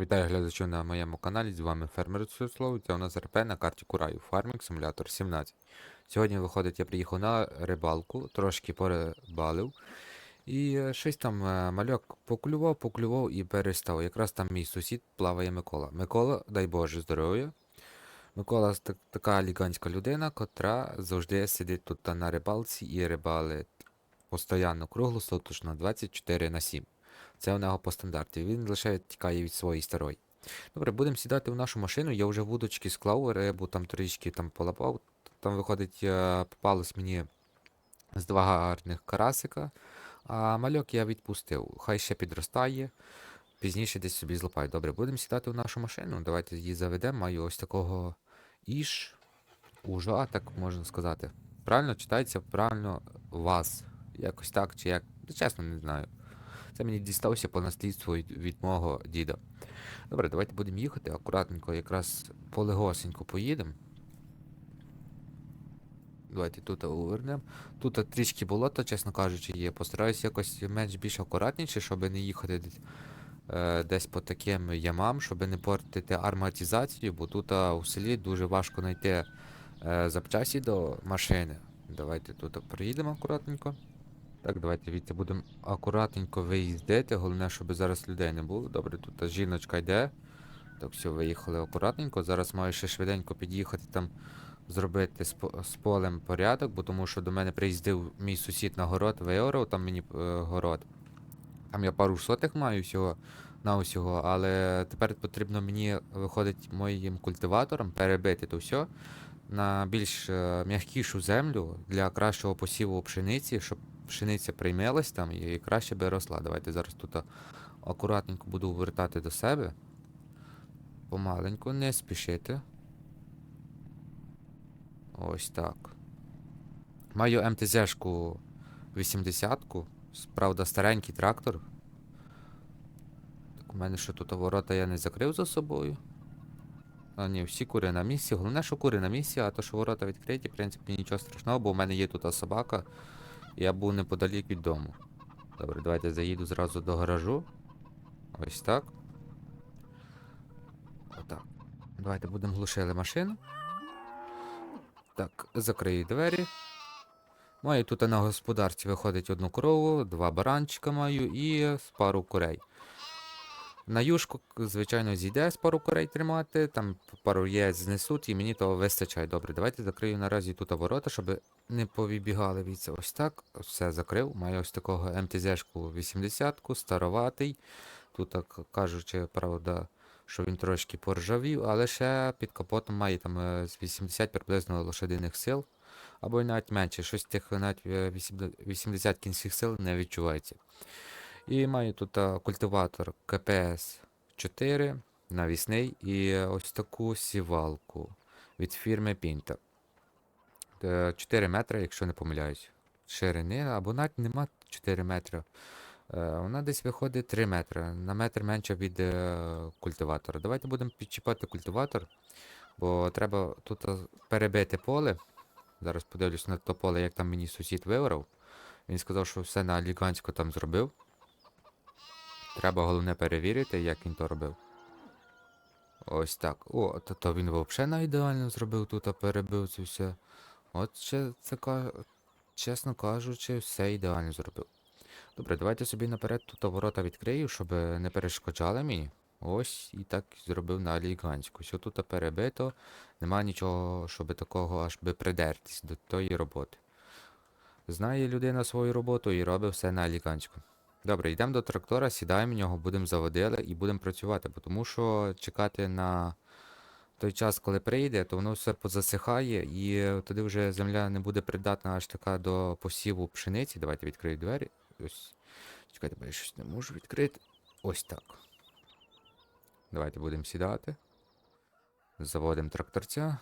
Вітаю глядачів на моєму каналі, з вами фермер Суслов, це у нас РП на карті Кураю, Farming Simulator 17. Сьогодні, виходить, я приїхав на рибалку, трошки порибалив. І щось там е, мальок поклював, поклював і перестав. Якраз там мій сусід плаває Микола. Микола, дай Боже здоров'я. Микола так- така ліганська людина, котра завжди сидить тут на рибалці і рибалить постійно круглосуточно 24 на 7. Це у нього по стандарті. Він лише тікає від своєї старої. Добре, будемо сідати в нашу машину. Я вже вудочки склав, рибу там трішки там полапав. Там виходить, е, попалось мені з два гарних карасика. А мальок я відпустив. Хай ще підростає. Пізніше десь собі злопаю. Добре, будемо сідати в нашу машину. Давайте її заведемо. Маю ось такого іж. Ужа, так можна сказати. Правильно читається, правильно вас. Якось так, чи як. Чесно, не знаю. Це мені дістався по наслідству від, мого діда. Добре, давайте будемо їхати. Акуратненько, якраз полегосенько поїдемо. Давайте тут увернемо. Тут трішки болото, чесно кажучи, є. Постараюся якось менш більш акуратніше, щоб не їхати десь, е, десь по таким ямам, щоб не портити арматизацію, бо тут у селі дуже важко знайти е, запчасті до машини. Давайте тут проїдемо акуратненько. Так, давайте відти будемо акуратненько виїздити. Головне, щоб зараз людей не було. Добре, тут та жіночка йде. Так, все, виїхали акуратненько. Зараз маю ще швиденько під'їхати там, зробити з, з полем порядок, бо тому що до мене приїздив мій сусід на город, виорав там мені е, город. Там я пару сотих маю всього на усього, але тепер потрібно мені, виходить, моїм культиватором перебити то все на більш е, м'якішу землю для кращого посіву пшениці, щоб пшениця приймалась там і краще би росла. Давайте зараз тут акуратненько буду вертати до себе. Помаленьку, не спішити. Ось так. Маю МТЗ-шку 80-ку. Правда, старенький трактор. Так, у мене що тут ворота я не закрив за собою. А ні, всі кури на місці. Головне, що кури на місці, а то, що ворота відкриті, в принципі, нічого страшного, бо в мене є тут собака. Я був неподалік від дому. Добре, давайте заїду зразу до гаражу. Ось так. Отак. Давайте будемо глушили машину. Так, закрию двері. Маю тут на господарці виходить одну корову, два баранчика маю і пару курей. На юшку, звичайно, зійде з пару курей тримати, там пару яєць знесуть і мені того вистачає. Добре, давайте закрию наразі тут ворота, щоб не повібігали від. Ось так. Все закрив. Маю ось такого МТЗ-шку 80-ку, староватий. Тут, так кажучи, правда, що він трошки поржавів, але ще під капотом має там е, з 80 приблизно лошадиних сил. Або навіть менше, щось тих навіть е, 80 80 кінських сил не відчувається. І маю тут культиватор КПС 4 навісний і е, ось таку сівалку від фірми Pinta. Е, 4 метри, якщо не помиляюсь. Ширини, або навіть нема 4 метри. Е, Вона десь виходить 3 метри, на метр менше від е, культиватора. Давайте будемо підчіпати культиватор, бо треба тут перебити поле. Зараз подивлюсь на то поле, як там мені сусід виворав. Він сказав, що все на Ліганську там зробив. Треба головне перевірити, як він то робив. Ось так. О, то, то він взагалі на ідеально зробив тут, а перебив це все. От ще це чесно кажучи, все ідеально зробив. Добре, давайте собі наперед тут ворота відкрию, щоб не перешкоджали мені. Ось і так зробив на Ліганську. Що тут перебито, нема нічого, щоб такого аж би придертись до тої роботи. Знає людина свою роботу і робить все на Ліганську. Добре, йдемо до трактора, сідаємо в нього, будемо заводили і будемо працювати, бо тому що чекати на той час, коли прийде, то воно все позасихає, і тоді вже земля не буде придатна аж така до посіву пшениці. Давайте відкрию двері. Ось. Чекайте, бо я щось не можу відкрити. Ось так. Давайте будемо сідати. Заводимо тракторця.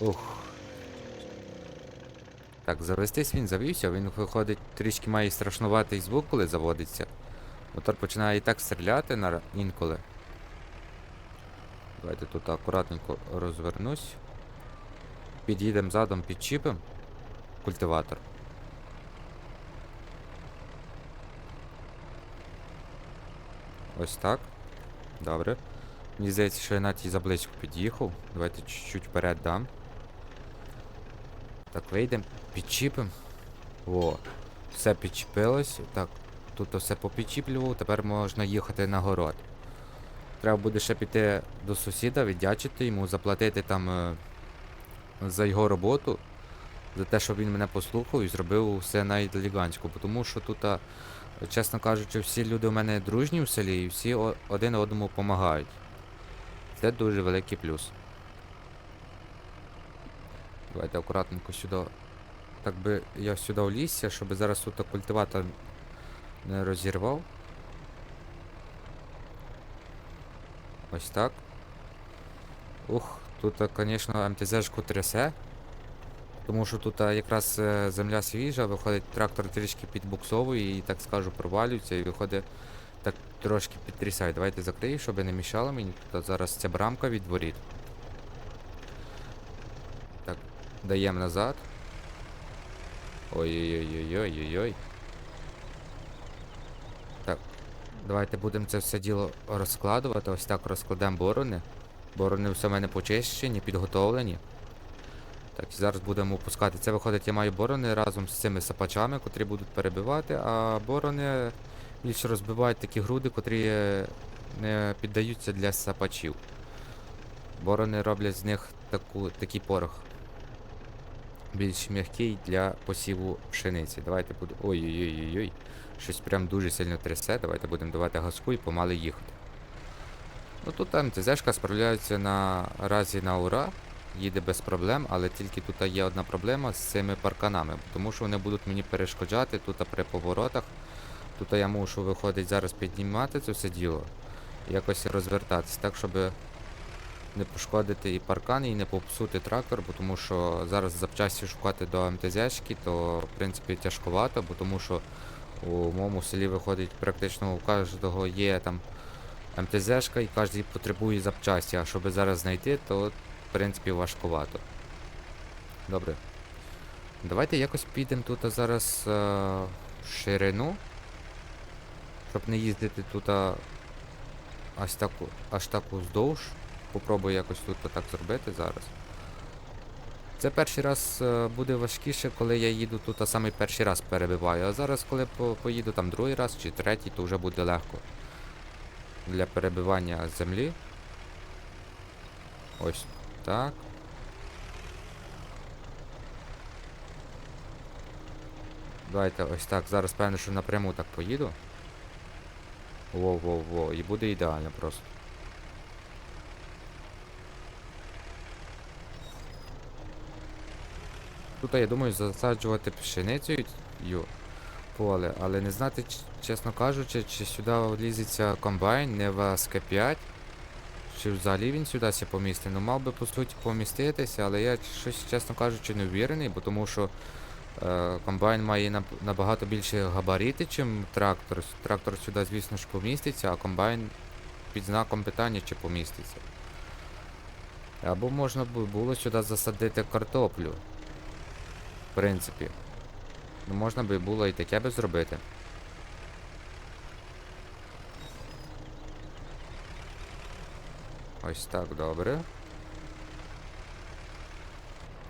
Ух. Так, завестись він завівся, він виходить трішки має страшнуватий звук, коли заводиться. Мотор починає і так стріляти на інколи. Давайте тут акуратненько розвернусь. Під'їдемо задом, підчіпимо культиватор. Ось так. Добре. Мені здається, що я навіть і заблизько під'їхав. Давайте чуть-чуть вперед дам. Так, вийдемо, підчіпимо. О, все підчепилось. Так, тут все попідчіплював, тепер можна їхати на город. Треба буде ще піти до сусіда, віддячити йому, заплатити там е, за його роботу, за те, щоб він мене послухав і зробив все найелегантську. Тому що тут, чесно кажучи, всі люди у мене дружні в селі і всі один одному допомагають. Це дуже великий плюс. Давайте акуратненько сюди. Так би я сюди влізся, щоб зараз тут культиватор не розірвав. Ось так. Ух, тут, звісно, МТЗ-шку трясе. Тому що тут якраз е, земля свіжа, виходить трактор трішки підбуксовує і, так скажу, провалюється і виходить так трошки підтрясає. Давайте закрию, щоб не мішало мені. Тут зараз ця брамка від воріт. Так, даємо назад. Ой-ой-ой-ой-ой-ой-ой. Так, давайте будемо це все діло розкладувати. Ось так розкладемо борони. Борони все в мене почищені, підготовлені. Так, зараз будемо опускати. Це виходить, я маю борони разом з цими сапачами, котрі будуть перебивати, а борони більше розбивають такі груди, котрі не піддаються для сапачів. Борони роблять з них таку, такий порох. Більш м'який для посіву пшениці. Давайте будемо. Ой-ой-ой-ой. Щось прям дуже сильно трясе. Давайте будемо давати газку і помали їхати. Ну тут МТЗшка справляється на разі на ура, їде без проблем, але тільки тут є одна проблема з цими парканами, тому що вони будуть мені перешкоджати тут при поворотах. Тут я мушу виходить зараз піднімати це все діло якось розвертатись так, щоб не пошкодити і паркан, і не попсути трактор, бо тому що зараз запчасті шукати до МТЗшки, то в принципі тяжковато, бо тому що у моєму селі виходить практично у кожного є там МТЗшка і кожен потребує запчасті, а щоб зараз знайти, то в принципі важкувато. Добре. Давайте якось підемо тут зараз е, в ширину. Щоб не їздити тут аж так, аж так уздовж. Попробую якось тут так зробити зараз. Це перший раз е, буде важкіше, коли я їду тут, а саме перший раз перебиваю. А зараз, коли по- поїду там другий раз чи третій, то вже буде легко. Для перебивання землі. Ось так. Давайте ось так. Зараз певно, що напряму так поїду. Во-во-во, і буде ідеально просто. Тут, я думаю, засаджувати пшеницею поле, але не знати, чесно кажучи, чи сюди влізеться комбайн, не в СК5, чи взагалі він сюди ся помістить. Ну мав би по суті поміститися, але я щось, чесно кажучи, не впевнений, бо тому що е, комбайн має набагато більше габарити, ніж трактор. Трактор сюди, звісно ж, поміститься, а комбайн під знаком питання, чи поміститься. Або можна бу- було сюди засадити картоплю. В принципі. Ну можна би було і таке би зробити. Ось так, добре.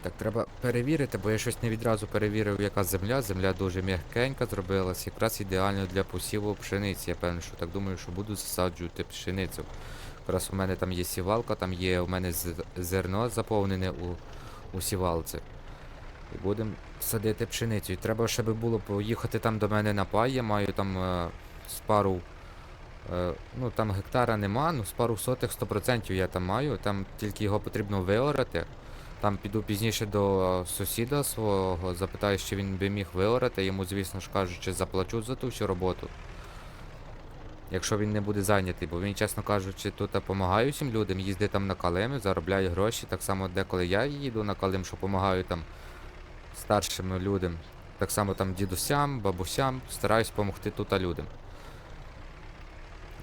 Так, треба перевірити, бо я щось не відразу перевірив, яка земля. Земля дуже м'якенька зробилась, якраз ідеально для посіву пшениці. Я певний, що так думаю, що буду засаджувати пшеницю. Якраз у мене там є сівалка, там є у мене зерно заповнене у, у сівалці. І будемо садити пшеницю. І треба ще би було поїхати там до мене на пай. Я маю там е, з пару. Е, ну там гектара нема, ну з пару сотих 100% я там маю. Там тільки його потрібно виорати. Там піду пізніше до сусіда свого, запитаю, чи він би міг виорати. Йому, звісно ж кажучи, заплачу за ту всю роботу. Якщо він не буде зайнятий, бо він, чесно кажучи, тут допомагає всім людям, їздить там на калими, заробляє гроші. Так само деколи я їду на калим, що допомагаю там старшим людям. Так само там дідусям, бабусям, стараюсь допомогти тут людям.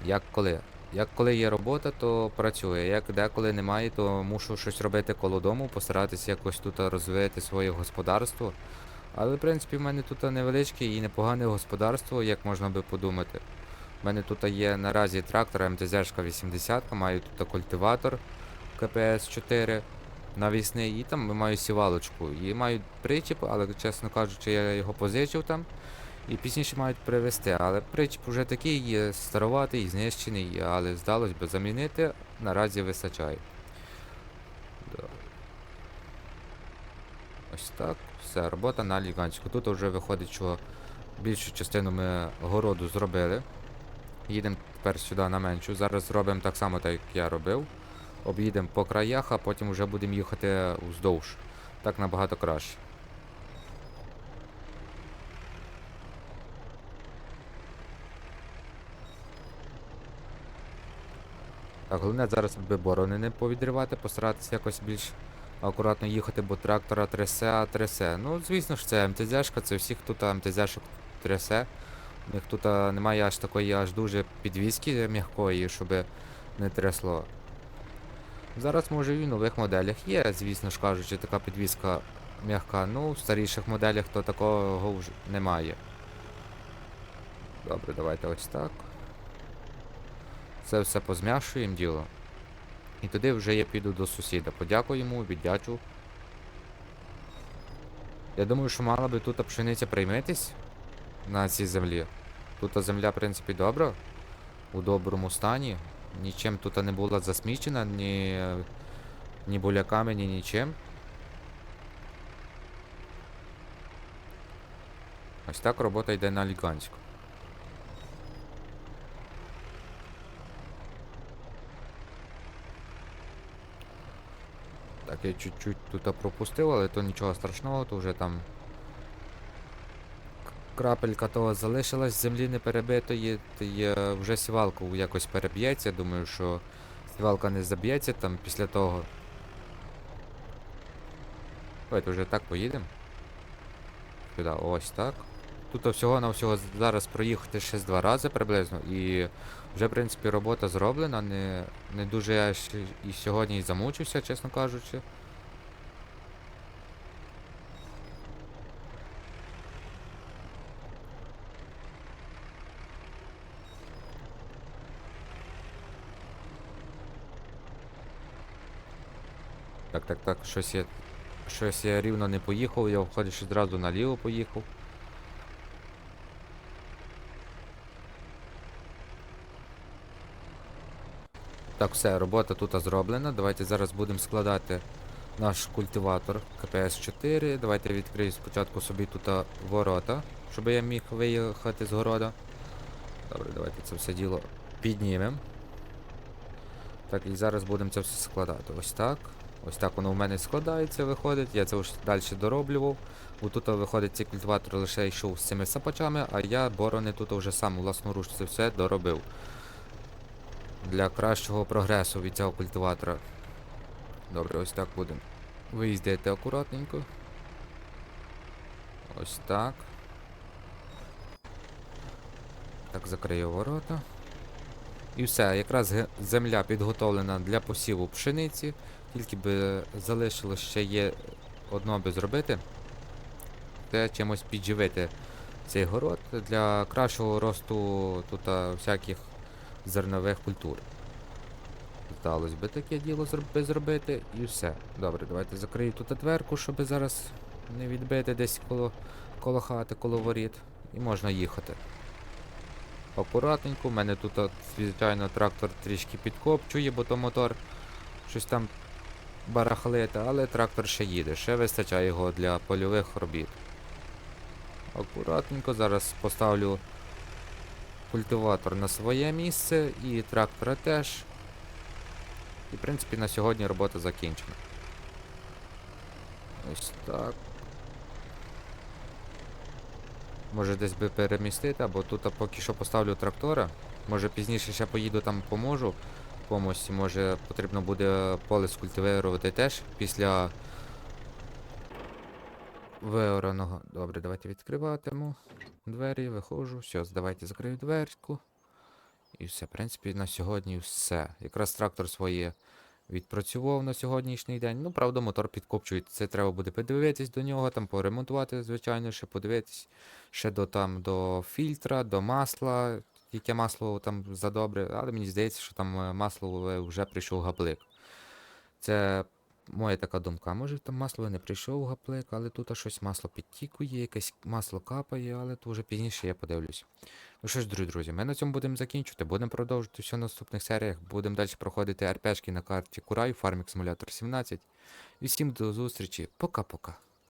Як коли? Як коли є робота, то працює. Як деколи немає, то мушу щось робити коло дому, постаратися якось тут розвити своє господарство. Але в принципі в мене тут невеличке і непогане господарство, як можна би подумати. У мене тут є наразі трактор МТЗ 80, маю тут культиватор КПС 4 навісний, і там маю сівалочку. І маю причіп, але, чесно кажучи, я його позичив там. І пізніше мають привезти. Але причіп вже такий є староватий, знищений, але здалось би замінити, наразі вистачає. Ось так. Все, робота на ліганчику. Тут вже виходить, що більшу частину ми городу зробили. Їдемо тепер сюди на меншу. Зараз зробимо так само, так як я робив. Об'їдемо по краях, а потім вже будемо їхати вздовж. Так набагато краще. Так, головне зараз би борони не повідривати, постаратися якось більш акуратно їхати, бо трактора трясе, а трясе. Ну, звісно ж, це МТЗшка, це всіх тут МТЗшок трясе. У них тут немає аж такої аж дуже підвіски м'якої, щоб не трясло. Зараз може і в нових моделях є, звісно ж кажучи, така підвіска м'яка. Ну, в старіших моделях то такого вже немає. Добре, давайте ось так. Це все позмяшуємо діло. І туди вже я піду до сусіда. Подякую йому, віддячу. Я думаю, що мала би тут пшениця прийметись на цій землі. Тут земля, в принципі, добра. У доброму стані. Нічим тут не була засмічена, ні, ні буляками, ні нічим. Ось так робота йде на Ліганську. Так, я чуть-чуть тут пропустив, але то нічого страшного, то вже там крапелька того залишилась землі не перебитої, вже сівалку якось переб'ється. Думаю, що сівалка не заб'ється там після того. Давайте вже так поїдемо. Сюди, ось так. Тут всього на всього зараз проїхати ще два рази приблизно і вже, в принципі, робота зроблена. Не, не дуже я і сьогодні і замучився, чесно кажучи. Так, так, так, щось я. Щось я рівно не поїхав, я входиш одразу наліво поїхав. Так, все, робота тут зроблена. Давайте зараз будемо складати наш культиватор КПС-4. Давайте відкрию спочатку собі тут ворота, щоб я міг виїхати з города. Добре, давайте це все діло піднімемо. Так, і зараз будемо це все складати. Ось так. Ось так воно в мене складається, виходить. Я це вже далі дороблював. Бо тут виходить цей культиватор лише йшов з цими сапачами, а я борони тут вже сам власноруч це все доробив. Для кращого прогресу від цього культиватора. Добре, ось так будемо. Виїздити акуратненько. Ось так. Так, закрию ворота. І все, якраз земля підготовлена для посіву пшениці. Тільки би залишилось ще є одно би зробити. Це чимось підживити цей город для кращого росту тут всяких зернових культур. Здалось би таке діло зроб- зробити і все. Добре, давайте закрию тут дверку, щоб зараз не відбити десь коло, коло хати, коло воріт. І можна їхати. Акуратненько, у мене тут, от, звичайно, трактор трішки підкопчує, бо то мотор щось там барахлить, але трактор ще їде, ще вистачає його для польових робіт. Акуратненько, зараз поставлю культиватор на своє місце і трактора теж. І в принципі на сьогодні робота закінчена. Ось так. Може десь би перемістити, або тут поки що поставлю трактора. Може пізніше ще поїду там поможу комусь. Може потрібно буде поле скультивувати теж після виораного. Добре, давайте відкриватиму двері, виходжу. Все, давайте закрию дверку. І все, в принципі, на сьогодні все. Якраз трактор своє відпрацював на сьогоднішній день. Ну, правда, мотор підкопчується. Це треба буде подивитись до нього, там поремонтувати, звичайно, ще подивитись ще до там до фільтра, до масла. яке масло там задобре, але мені здається, що там е, масло е, вже прийшов гаплик. Це моя така думка. Може там масло не прийшов гаплик, але тут щось масло підтікує, якесь масло капає, але то вже пізніше я подивлюсь. Ну що ж, друзі, друзі, ми на цьому будемо закінчувати. Будемо продовжувати все в наступних серіях. Будемо далі проходити РПшки на карті Курай, Farming Simulator 17. І всім до зустрічі. Пока-пока.